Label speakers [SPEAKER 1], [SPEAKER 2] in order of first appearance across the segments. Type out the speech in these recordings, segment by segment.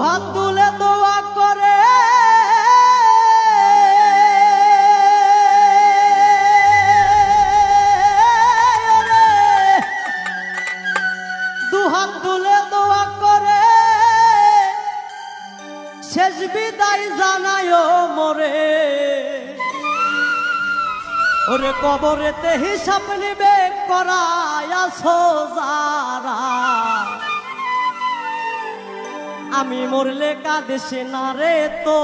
[SPEAKER 1] দুহাত তুলে দোয়া করে। দুহাত তুলে দোয়া করে। শেষ বিদায় জানায় মোরে। ওরে কবরেতে হিসাব নিবে করায়াছো যারা আমি মরলে কাঁদেছে না রে তো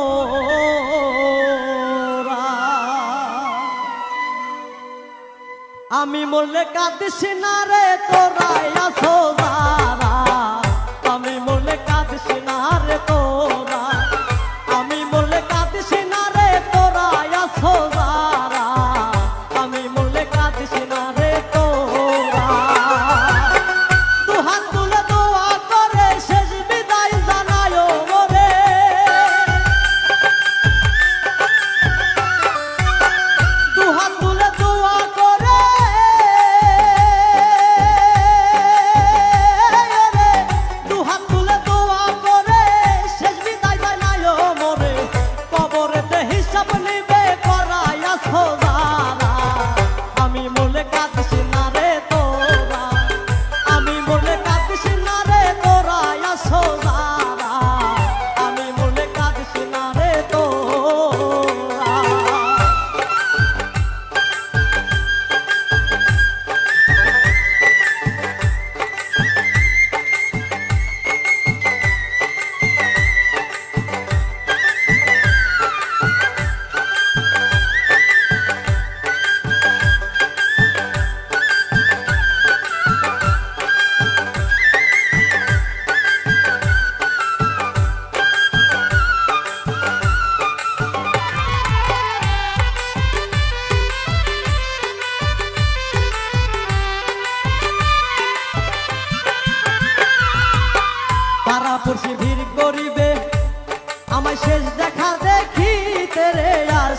[SPEAKER 1] আমি মরলে কাঁদেছে না রে তোরা।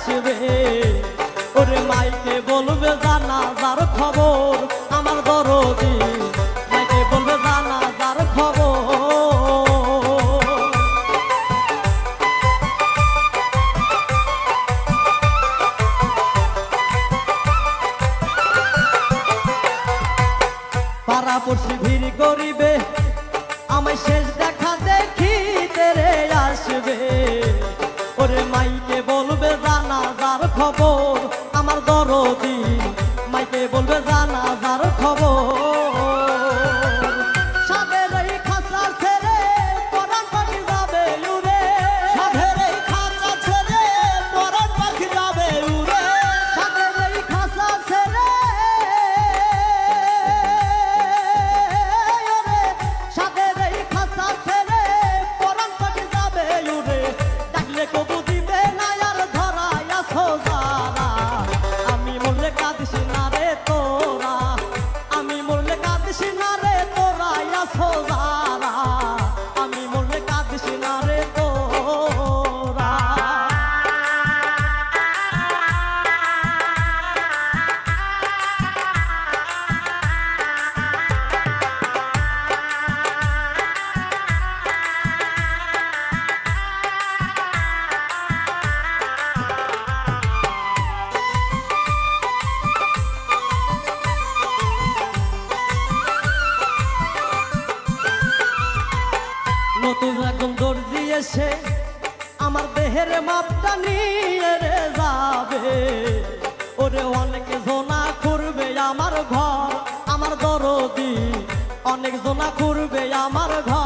[SPEAKER 1] আসবে। ওরে মাইকে বলবে, জানা যার খবর, আমার দরদি। মাইকে বলবে, জানা যার খবর। পাড়া পড়ছি ভিড় করিবে আমায় শেষ খবর আমার দরদি মাইকে বলবে জানা তোরা আসো নতুন রকম দর্জি এসে আমার দেহের মাপটা নিয়ে রে যাবে। ওরে অনেক জোনা করবে আমার ঘর, আমার দরদি। অনেক জোনা করবে আমার ঘর।